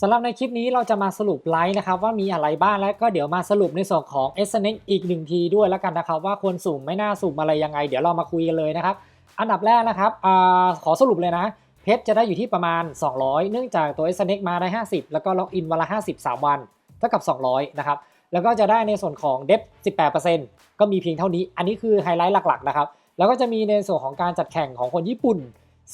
สำหรับในคลิปนี้เราจะมาสรุปไลฟ์นะครับว่ามีอะไรบ้างแล้วก็เดี๋ยวมาสรุปในส่วนของ s n x อีกหนึ่งทีด้วยแล้วกันนะครับว่าควรสุ่มไม่น่าสุ่มอะไรยังไง เดี๋ยวเรามาคุยกันเลยนะครับอันดับแรกนะครับอขอสรุปเลยนะเพชรจะได้อยู่ที่ประมาณ 200 เนื่องจากตัว s n x มาได้ 50 แล้วก็ล็อกอินวันละ 50 3 วันเท่ากับ 200 นะครับแล้วก็จะได้ในส่วนของเดฟ18%ก็มีเพียงเท่านี้ อันนี้คือไฮไลท์หลักๆนะครับแล้วก็จะมีในส่วนของการจัดแข่งของคนญี่ปุ่น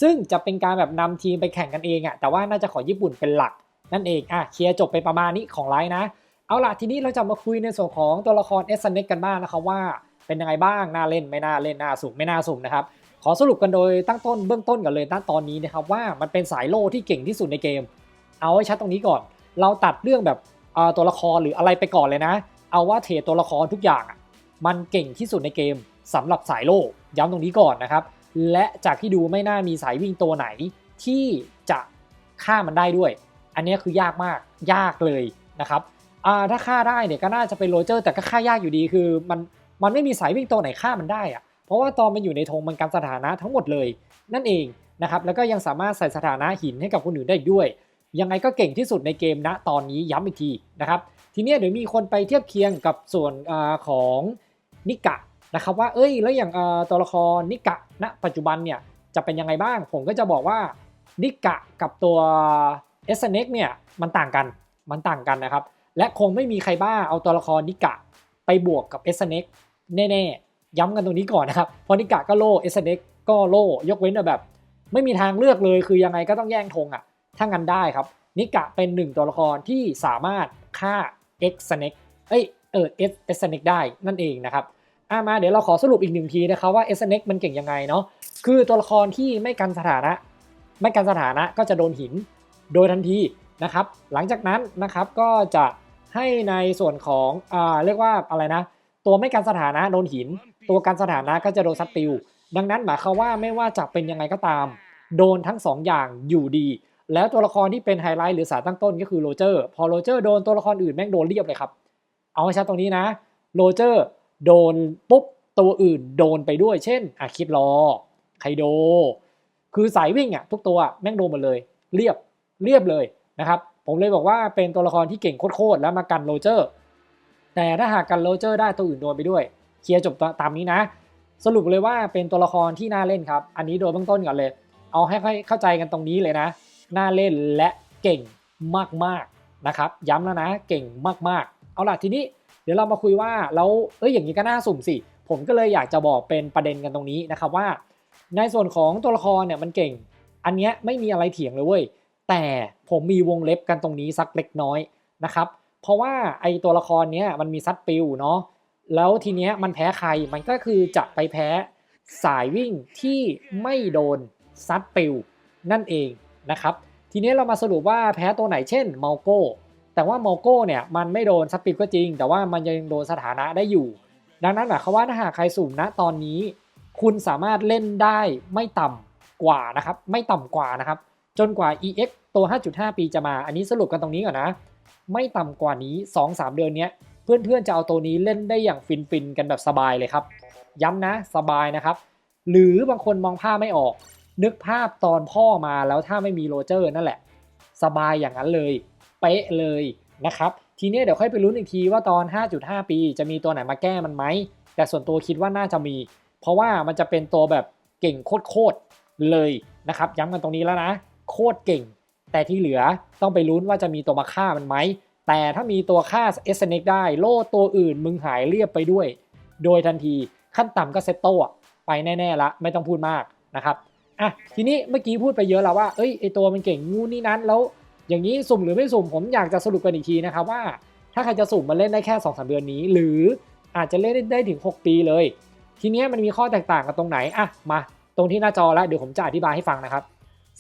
ซึ่งจะเป็นการแบบนำทีมไปแข่งกันเองอะแต่ว่าน่าจะขอญี่ปุ่นเป็นหลัก นั่นเองอะเคลียร์จบไปประมาณนี้ของไลฟ์นะ เอาล่ะทีนี้เราจะมาคุยในส่วนของตัวละครเอสเน็กกันบ้างนะครับว่าเป็นยังไงบ้างน่าเล่นไม่น่าเล่นน่าสุ่มไม่น่าสุ่มนะครับขอสรุปกันโดยตั้งต้นเบื้องต้นกันเลยตั้งตอนนี้นะครับว่ามันเป็นสายโล่ที่เก่งที่สุดในเกม เอาให้ชัดตรงนี้ก่อน เราตัดเรื่องแบบตัวละครหรืออะไรไปก่อนเลยนะ เอาว่าเทรดตัวละครทุกอย่างอะมันเก่งที่สุดในเกมสำหรับสายโล่ย้ำตรงนี้ก่อนนะครับ และจากที่ดูไม่น่ามีสายวิ่งตัวไหนที่จะฆ่ามันได้ด้วย อันนี้คือยากมากยากเลยนะครับถ้าฆ่าได้เนี่ยก็น่าจะเป็นโรเจอร์แต่ก็ฆ่ายากอยู่ดีคือมันมันไม่มีสายวิ่งตัวไหนฆ่ามันได้อะเพราะว่าตอนมันอยู่ในธงมันการสถานะทั้งหมดเลยนั่นเองนะครับแล้วก็ยังสามารถใส่สถานะหินให้กับคนอื่นได้ด้วย ยังไงก็เก่งที่สุดในเกมนะตอนนี้ย้ำอีกทีนะครับทีนี้เดี๋ยวมีคนไปเทียบเคียงกับส่วนอของนิกะนะครับว่าเอ้ยแล้วอย่างตัวละครนิกะณปัจจุบันเนี่ยจะเป็นยังไงบ้าง ผมก็จะบอกว่านิกะกับตัว เอสเน็กเนี่ยมันต่างกันมันต่างกันนะครับ และคงไม่มีใครบ้าเอาตัวละครนิกะไปบวกกับเอสเน็กแน่ๆ ย้ำกันตรงนี้ก่อนนะครับ เพราะนิกะก็โล่เอสเน็กก็โล่ยกเว้นแบบ ไม่มีทางเลือกเลยคือยังไงก็ต้องแย่งธงอะ ถ้างั้นได้ครับ นิกะเป็นหนึ่งตัวละครที่สามารถฆ่า X Snake เอ้ยเออ S S Snake ได้นั่นเองนะครับอะมาเดี๋ยวเราขอสรุปอีกหนึ่งทีนะครับว่า S Snake มันเก่งยังไงเนาะคือตัวละครที่ไม่กันสถานะ ไม่กันสถานะก็จะโดนหิน โดยทันทีนะครับ หลังจากนั้นนะครับก็จะให้ในส่วนของอ่าเรียกว่าอะไรนะ ตัวไม่กันสถานะโดนหิน ตัวกันสถานะก็จะโดนซัดปิว ดังนั้นหมายความว่าไม่ว่าจะเป็นยังไงก็ตาม โดนทั้งสองอย่างอยู่ดี แล้วตัวละครที่เป็นไฮไลท์หรือสารตั้งต้นก็คือโรเจอร์ พอโรเจอร์โดนตัวละครอื่นแม่งโดนเรียบเลยครับ เอาให้ชัดตรงนี้นะ โรเจอร์โดนปุ๊บตัวอื่นโดนไปด้วย เช่นอะคิดรอไคโด คือสายวิ่งอะทุกตัวแม่งโดนหมดเลย เรียบ เรียบเลยนะครับ ผมเลยบอกว่าเป็นตัวละครที่เก่งโคตรๆแล้วมากันโรเจอร์ แต่ถ้าหากกันโรเจอร์ได้ตัวอื่นโดนไปด้วย เคลียร์จบตามนี้นะ สรุปเลยว่าเป็นตัวละครที่น่าเล่นครับ อันนี้โดยเบื้องต้นก่อนเลย เอาให้เข้าใจกันตรงนี้เลยนะ น่าเล่นและเก่งมากๆนะครับ ย้ำแล้วนะ เก่งมากๆ เอาล่ะทีนี้เดี๋ยวเรามาคุยว่าแล้วเอ้ยอย่างนี้ก็น่าสุ่มสิ ผมก็เลยอยากจะบอกเป็นประเด็นกันตรงนี้นะครับว่า ในส่วนของตัวละครเนี่ยมันเก่ง อันเนี้ยไม่มีอะไรเถียงเลยเว้ย แต่ผมมีวงเล็บกันตรงนี้สักเล็กน้อยนะครับ เพราะว่าไอตัวละครเนี้ยมันมีซัดปิวเนาะแล้วทีเนี้ยมันแพ้ใครมันก็คือจะไปแพ้สายวิ่งที่ไม่โดนซัดปิวนั่นเองนะครับ ทีนี้เรามาสรุปว่าแพ้ตัวไหนเช่นเมลโก้แต่ว่าเมลโก้เนี่ยมันไม่โดนซัดปิวก็จริง แต่ว่ามันยังโดนสถานะได้อยู่ ดังนั้นหมายความว่าถ้าหากใครสุ่มนะตอนนี้ คุณสามารถเล่นได้ไม่ต่ำกว่านะครับ ไม่ต่ำกว่านะครับ จนกว่า EX ตัว 5.5 ปีจะมา อันนี้สรุปกันตรงนี้ก่อนนะ ไม่ต่ำกว่านี้ 2-3 เดือนนี้เพื่อนๆจะเอาตัวนี้เล่นได้อย่างฟินๆกันแบบสบายเลยครับ ย้ำนะสบายนะครับ หรือบางคนมองภาพไม่ออก นึกภาพตอนพ่อมาแล้วถ้าไม่มีโรเจอร์นั่นแหละ สบายอย่างนั้นเลย เป๊ะเลยนะครับ ทีนี้เดี๋ยวค่อยไปลุ้นอีกทีว่าตอน 5.5 ปี จะมีตัวไหนมาแก้มันไหม แต่ส่วนตัวคิดว่าน่าจะมี เพราะว่ามันจะเป็นตัวแบบเก่งโคตรๆเลยนะครับ ย้ำกันตรงนี้แล้วนะ โคตรเก่ง แต่ที่เหลือต้องไปลุ้นว่าจะมีตัวมาฆ่ามันไหม แต่ถ้ามีตัวฆ่าเอสเน็กได้โล่ตัวอื่นมึงหายเรียบไปด้วย โดยทันทีขั้นต่ำก็เซตโต้ไปแน่ๆละไม่ต้องพูดมากนะครับอะทีนี้เมื่อกี้พูดไปเยอะแล้วว่าเอ้ยไอตัวมันเก่งงูนี่นั้นแล้ว อย่างนี้สุ่มหรือไม่สุ่มผมอยากจะสรุปกันอีกทีนะครับว่า ถ้าใครจะสุ่มมาเล่นได้แค่2อสเดือนนี้ หรืออาจจะเล่นได้ถึง 6 ปีเลย ทีนี้มันมีข้อแตกต่างกันตรงไหนอะมา ตรงที่หน้าจอแล้วเดี๋ยวผมจะอธิบายให้ฟังนะครับ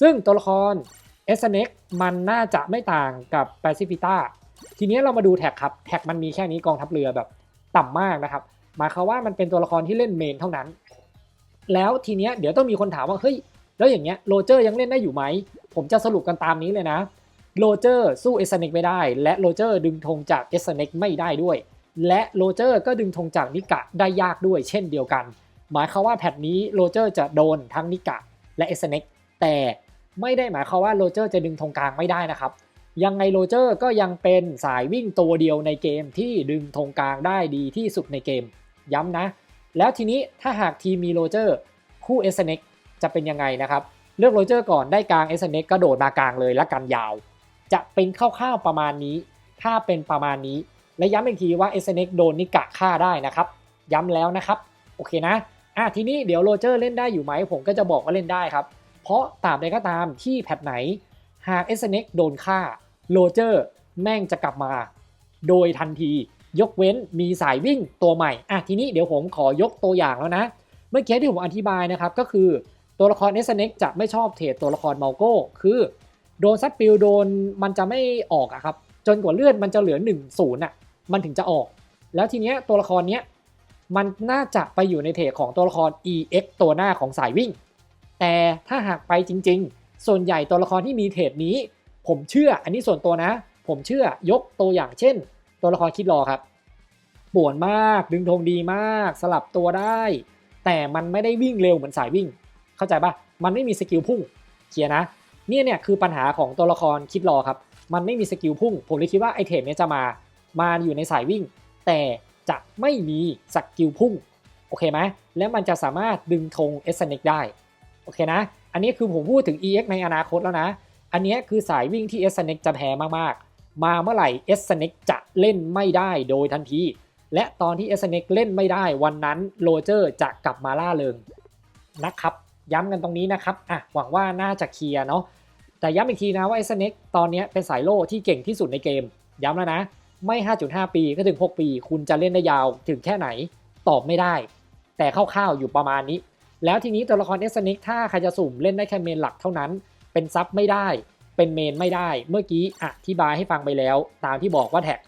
ซึ่งตัวละครเอสเน็กมันน่าจะไม่ต่างกับแปซิฟิต้าทีนี้เรามาดูแท็กครับ แท็กมันมีแค่นี้กองทัพเรือแบบต่ำมากนะครับ หมายความว่ามันเป็นตัวละครที่เล่นเมนเท่านั้น แล้วทีนี้เดี๋ยวต้องมีคนถามว่า เฮ้ย แล้วอย่างเงี้ยโรเจอร์ยังเล่นได้อยู่ไหม ผมจะสรุปกันตามนี้เลยนะโรเจอร์สู้เอสเน็กไม่ได้ และโรเจอร์ดึงธงจากเอสเน็กไม่ได้ด้วย และโรเจอร์ก็ดึงธงจากนิกะได้ยากด้วย เช่นเดียวกัน หมายความว่าแพทนี้โรเจอร์จะโดนทั้งนิกะและเอสเน็กแต่ ไม่ได้หมายความว่าโรเจอร์จะดึงธงกลางไม่ได้นะครับ ยังไงโรเจอร์ก็ยังเป็นสายวิ่งตัวเดียวในเกมที่ดึงธงกลางได้ดีที่สุดในเกม ย้ำนะ แล้วทีนี้ถ้าหากทีมมีโรเจอร์คู่เอสเน็กจะเป็นยังไงนะครับเลือกโรเจอร์ก่อนได้กลางเอสเน็กก็โดดมากลางเลยและกันยาว จะเป็นคร่าวๆประมาณนี้ ถ้าเป็นประมาณนี้ และย้ำอีกทีว่าเอสเน็กโดนนิกะฆ่าได้นะครับ ย้ำแล้วนะครับ โอเคนะอะทีนี้เดี๋ยวโรเจอร์เล่นได้อยู่ไหมผมก็จะบอกว่าเล่นได้ครับ เพราะตราบใดก็ตามที่แพทไหนหากเอสเน็กโดนฆ่าโรเจอร์แม่งจะกลับมา โดยทันที ยกเว้นมีสายวิ่งตัวใหม่อะทีนี้เดี๋ยวผมขอยกตัวอย่างแล้วนะ เมื่อกี้ที่ผมอธิบายนะครับก็คือตัวละครเอสเน็กจะไม่ชอบเทรดตัวละครเมาโก้คือโดนซัดปิวโดนมันจะไม่ออกอะครับจนกว่าเลือดมันจะเหลือ1นศูนย์อะมันถึงจะออก แล้วทีเนี้ยตัวละครเนี้ยมันน่าจะไปอยู่ในเทรดของตัวละคร EX ตัวหน้าของสายวิ่ง แต่ถ้าหากไปจริง ๆ ส่วนใหญ่ตัวละครที่มีเทรดนี้ ผมเชื่ออันนี้ส่วนตัวนะ ผมเชื่อยกตัวอย่างเช่น ตัวละครคิดรอครับป่วนมากดึงธงดีมาก สลับตัวได้ แต่มันไม่ได้วิ่งเร็วเหมือนสายวิ่ง เข้าใจปะมันไม่มีสกิลพุ่งเคลียร์นะเนี่ยเนี่ยคือปัญหาของตัวละครคิดรอครับ มันไม่มีสกิลพุ่ง ผมเลยคิดว่าไอเทมเนี้ยจะมา มาอยู่ในสายวิ่ง แต่จะไม่มีสกิลพุ่ง โอเคไหมแล้วมันจะสามารถดึงธงเอสเนกได้ โอเคนะ อันนี้คือผมพูดถึง EX ในอนาคตแล้วนะ อันนี้คือสายวิ่งที่เอสน็กจะแพ้มากๆ มาเมื่อไหร่เอสน็กจะเล่นไม่ได้โดยทันที และตอนที่เอสเน็กเล่นไม่ได้วันนั้นโรเจอร์จะกลับมาล่าเริงนะครับ ย้ำกันตรงนี้นะครับอะหวังว่าน่าจะเคลียร์เนาะแต่ย้ำอีกทีนะว่าไอ้สน็กตอนนี้เป็นสายโล่ที่เก่งที่สุดในเกม ย้ำแล้วนะ ไม่ 5.5 ปีก็ถึง 6 ปี คุณจะเล่นได้ยาวถึงแค่ไหนตอบไม่ได้ แต่คร่าวๆอยู่ประมาณนี้ แล้วทีนี้ตัวละครเอสเน็กถ้าใครจะสุ่มเล่นได้แค่เมนหลักเท่านั้น เป็นซับไม่ได้ เป็นเมนไม่ได้ เมื่อกี้อธิบายให้ฟังไปแล้ว ตามที่บอกว่าแท็ก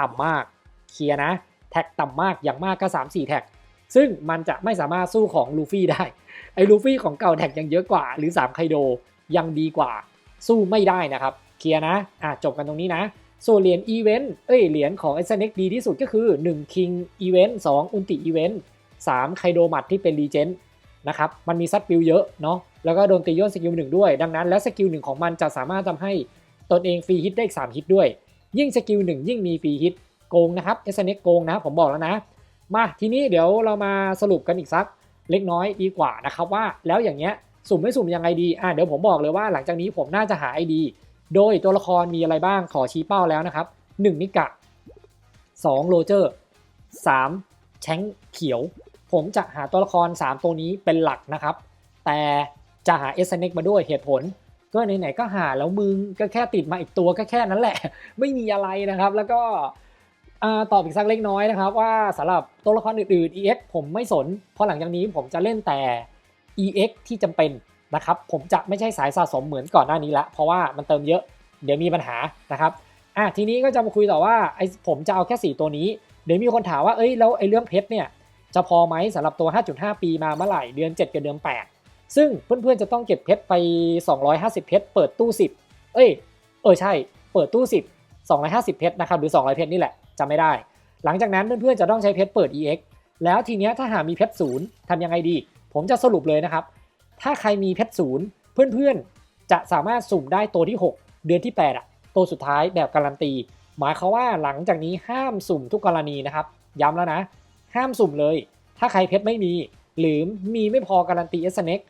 ต่ำมาก เคลียร์นะ แท็กต่ำมาก อย่างมากก็ 3-4 แท็ก ซึ่งมันจะไม่สามารถสู้ของลูฟี่ได้ ไอ้ลูฟี่ของเก่าแท็กยังเยอะกว่า หรือ3ไคโดยังดีกว่า สู้ไม่ได้นะครับ เคลียร์นะ อะจบกันตรงนี้นะ ส่วนเหรียญอีเวนต์ เอ้ย เหรียญของ s n x ดีที่สุดก็คือ1 King Event 2อุนติ Event 3ไคโดมัดที่เป็นรีเจนต์ นะครับ มันมีซัดปิวเยอะเนาะ แล้วก็โดนตีย่นสกิลหนึ่งด้วย ดังนั้นและสกิลหนึ่งของมันจะสามารถทำให้ตนเองฟรีฮิตได้อีก3ฮิตด้วย ยิ่งสกิลหนึ่งยิ่งมีฟรีฮิตโกงนะครับ s n x โกงนะ ผมบอกแล้วนะ มาทีนี้เดี๋ยวเรามาสรุปกันอีกสักเล็กน้อยดีกว่านะครับว่าแล้วอย่างเงี้ยสุ่มไม่สุ่มยังไงดี อะเดี๋ยวผมบอกเลยว่าหลังจากนี้ผมน่าจะหา ID โดยตัวละครมีอะไรบ้างขอชี้เป้าแล้วนะครับ 1 นิกะ 2 โรเจอร์ 3 แชงเขียว ผมจะหาตัวละคร 3 ตัวนี้เป็นหลักนะครับ แต่จะหาเอสเน็กมาด้วยเหตุผล ก็ไหนๆก็หาแล้วมึงก็แค่ติดมาอีกตัวก็แค่นั้นแหละ ไม่มีอะไรนะครับ แล้วก็ตอบอีกสักเล็กน้อยนะครับ ว่าสำหรับตัวละครอื่นๆ EX ผมไม่สน เพราะหลังจากนี้ผมจะเล่นแต่ EX ที่จำเป็นนะครับ ผมจะไม่ใช่สายสะสมเหมือนก่อนหน้านี้ละ เพราะว่ามันเติมเยอะ เดี๋ยวมีปัญหานะครับอะทีนี้ก็จะมาคุยต่อว่าไอ้ผมจะเอาแค่ 4 ตัวนี้ เดี๋ยวมีคนถามว่าเอ้ยแล้วไอ้เรื่องเพชรเนี่ย จะพอไหมสำหรับตัว 5.5 ปีมาเมื่อไหร่เดือน 7 กับเดือน 8 ซึ่งเพื่อนๆจะต้องเก็บเพชรไป 250 เพชรเปิดตู้ 10 เอ้ย เออใช่ เปิดตู้ 10 250 เพชรนะครับหรือ 200 เพชรนี่แหละจำไม่ได้ หลังจากนั้นเพื่อนๆจะต้องใช้เพชรเปิด EX แล้วทีเนี้ยถ้าหามีเพชรศูนย์ทำยังไงดี ผมจะสรุปเลยนะครับ ถ้าใครมีเพชรศูนย์เพื่อนๆจะสามารถสุ่มได้ตัวที่ 6 เดือนที่8อะตัวสุดท้ายแบบการันตี หมายความว่าหลังจากนี้ห้ามสุ่มทุกกรณีนะครับ ย้ำแล้วนะ ห้ามสุ่มเลย ถ้าใครเพชรไม่มี หรือมีไม่พอการันตีเอสเน็ก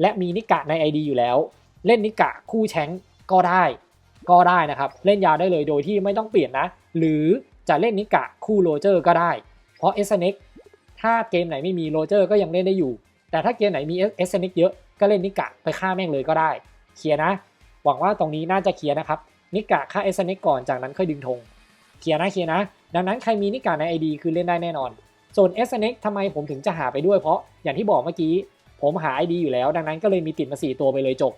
และมีนิกะใน ID อยู่แล้ว เล่นนิกะคู่แชงก็ได้ ก็ได้นะครับ เล่นยาวได้เลยโดยที่ไม่ต้องเปลี่ยนนะ หรือจะเล่นนิกะคู่โรเจอร์ก็ได้ เพราะเอสเน็กถ้าเกมไหนไม่มีโรเจอร์ก็ยังเล่นได้อยู่ แต่ถ้าเกมไหนมีเอสเน็กเยอะก็เล่นนิกะไปฆ่าแม่งเลยก็ได้ เคลียร์นะ หวังว่าตรงนี้น่าจะเคลียร์นะครับ นิกะฆ่าเอสเน็กก่อนจากนั้นค่อยดึงธงเคลียร์นะเคลียร์นะ ดังนั้นใครมีนิกะใน ID คือเล่นได้แน่นอน ส่วนเอสเน็กทำไมผมถึงจะหาไปด้วยเพราะอย่างที่บอกเมื่อกี้ ผมหา ID อยู่แล้ว ดังนั้นก็เลยมีติดมา 4 ตัวไปเลยจบ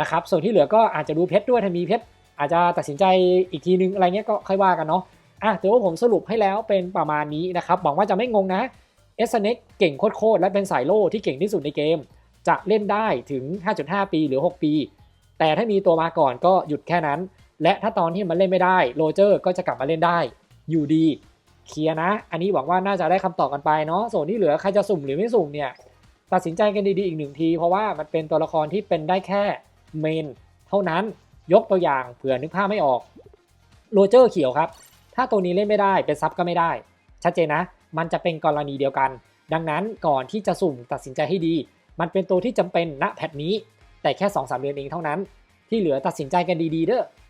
นะครับส่วนที่เหลือก็อาจจะดูเพชรด้วยถ้ามีเพชรอาจจะตัดสินใจอีกทีนึงอะไรเงี้ยก็ค่อยว่ากันเนาะอะถือว่าผมสรุปให้แล้วเป็นประมาณนี้นะครับหวังว่าจะไม่งงนะเอสเน็กเก่งโคตรๆและเป็นสายโล่ที่เก่งที่สุดในเกม จะเล่นได้ถึง 5.5 ปีหรือ 6 ปี แต่ถ้ามีตัวมาก่อนก็หยุดแค่นั้น และถ้าตอนที่มันเล่นไม่ได้โรเจอร์ก็จะกลับมาเล่นได้อยู่ดี เคลียร์นะ อันนี้หวังว่าน่าจะได้คำตอบกันไปเนาะ ส่วนที่เหลือใครจะสุ่มหรือไม่สุ่มเนี่ยตัดสินใจกันดีๆอีกหนึ่งที เพราะว่ามันเป็นตัวละครที่เป็นได้แค่เมนเท่านั้น ยกตัวอย่างเผื่อนึกภาพไม่ออก โรเจอร์เขียวครับ ถ้าตัวนี้เล่นไม่ได้เป็นซับก็ไม่ได้ ชัดเจนนะ มันจะเป็นกรณีเดียวกัน ดังนั้นก่อนที่จะสุ่มตัดสินใจให้ดี มันเป็นตัวที่จำเป็นณแพทนี้ แต่แค่2อสเดือนเองเท่านั้น ที่เหลือตัดสินใจกันดีๆเด้อ